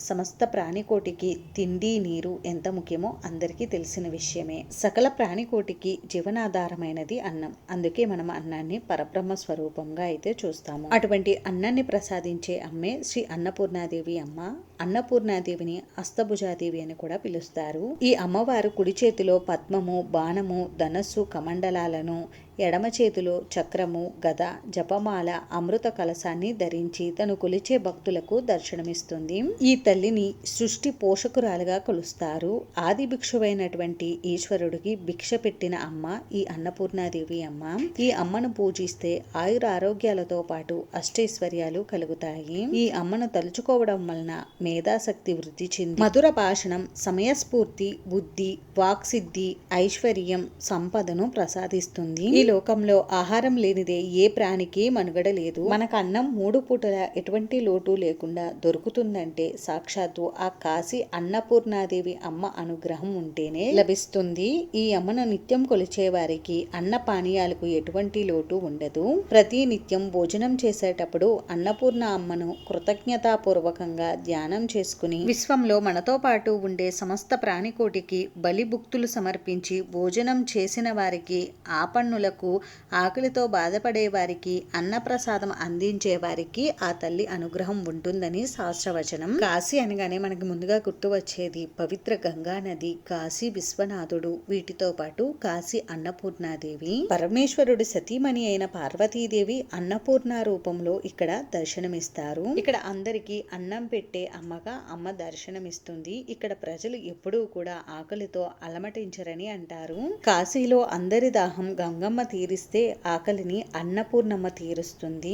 సమస్త ప్రాణికోటికి తిండి నీరు ఎంత ముఖ్యమో అందరికీ తెలిసిన విషయమే. సకల ప్రాణికోటికి జీవనాధారమైనది అన్నం. అందుకే మనం అన్నాన్ని పరబ్రహ్మ స్వరూపంగా అయితే చూస్తాము. అటువంటి అన్నాన్ని ప్రసాదించే అమ్మే శ్రీ అన్నపూర్ణాదేవి అమ్మ. అన్నపూర్ణాదేవిని అస్తభుజాదేవి అని కూడా పిలుస్తారు. ఈ అమ్మవారు కుడి చేతిలో పద్మము బాణము ధనస్సు కమండలాలను ఎడమ చేతిలో చక్రము గద జపమాల అమృత కలశాన్ని ధరించి తను కొలిచే భక్తులకు దర్శనమిస్తుంది. ఈ తల్లిని సృష్టి పోషకురాలుగా కొలుస్తారు. ఆది భిక్షువైనటువంటి ఈశ్వరుడికి భిక్ష పెట్టిన అమ్మ ఈ అన్నపూర్ణాదేవి అమ్మ. ఈ అమ్మను పూజిస్తే ఆయుర ఆరోగ్యాలతో పాటు అష్టైశ్వర్యాలు కలుగుతాయి. ఈ అమ్మను తలుచుకోవడం వలన మేధాశక్తి వృద్ధి చెంది. మధుర భాషణం సమయస్ఫూర్తి బుద్ధి వాక్సిద్ధి ఐశ్వర్యం సంపదను ప్రసాదిస్తుంది. ఈ లోకంలో ఆహారం లేనిదే ఏ ప్రాణికి మనుగడ లేదు. మనకు అన్నం మూడు పూటల ఎటువంటి లోటు లేకుండా దొరుకుతుందంటే సాక్షాత్తు ఆ కాశీ అన్నపూర్ణాదేవి అమ్మ అనుగ్రహం ఉంటేనే లభిస్తుంది. ఈ అమ్మను నిత్యం కొలిచే వారికి అన్న పానీయాలకు ఎటువంటి లోటు ఉండదు. ప్రతి నిత్యం భోజనం చేసేటప్పుడు అన్నపూర్ణ అమ్మను కృతజ్ఞతాపూర్వకంగా ధ్యానం చేసుకుని విశ్వంలో మనతో పాటు ఉండే సమస్త ప్రాణికోటికి బలి భుక్తులు సమర్పించి భోజనం చేసిన వారికి ఆపన్నుల ఆపన్నులకు ఆకలితో బాధపడే వారికి అన్నప్రసాదం అందించే వారికి ఆ తల్లి అనుగ్రహం ఉంటుందని శాస్త్రవచనం. కాశీ అనగానే మనకి ముందుగా గుర్తు వచ్చేది పవిత్ర గంగా నది కాశీ విశ్వనాథుడు వీటితో పాటు కాశీ అన్నపూర్ణాదేవి. పరమేశ్వరుడు సతీమణి అయిన పార్వతీదేవి అన్నపూర్ణ రూపంలో ఇక్కడ దర్శనమిస్తారు. ఇక్కడ అందరికీ అన్నం పెట్టే అమ్మగా అమ్మ దర్శనమిస్తుంది. ఇక్కడ ప్రజలు ఎప్పుడూ కూడా ఆకలితో అలమటించరని అంటారు. కాశీలో అందరి దాహం గంగమ్మ తీరిస్తే ఆకలిని అన్నపూర్ణమ్మ తీరుస్తుంది.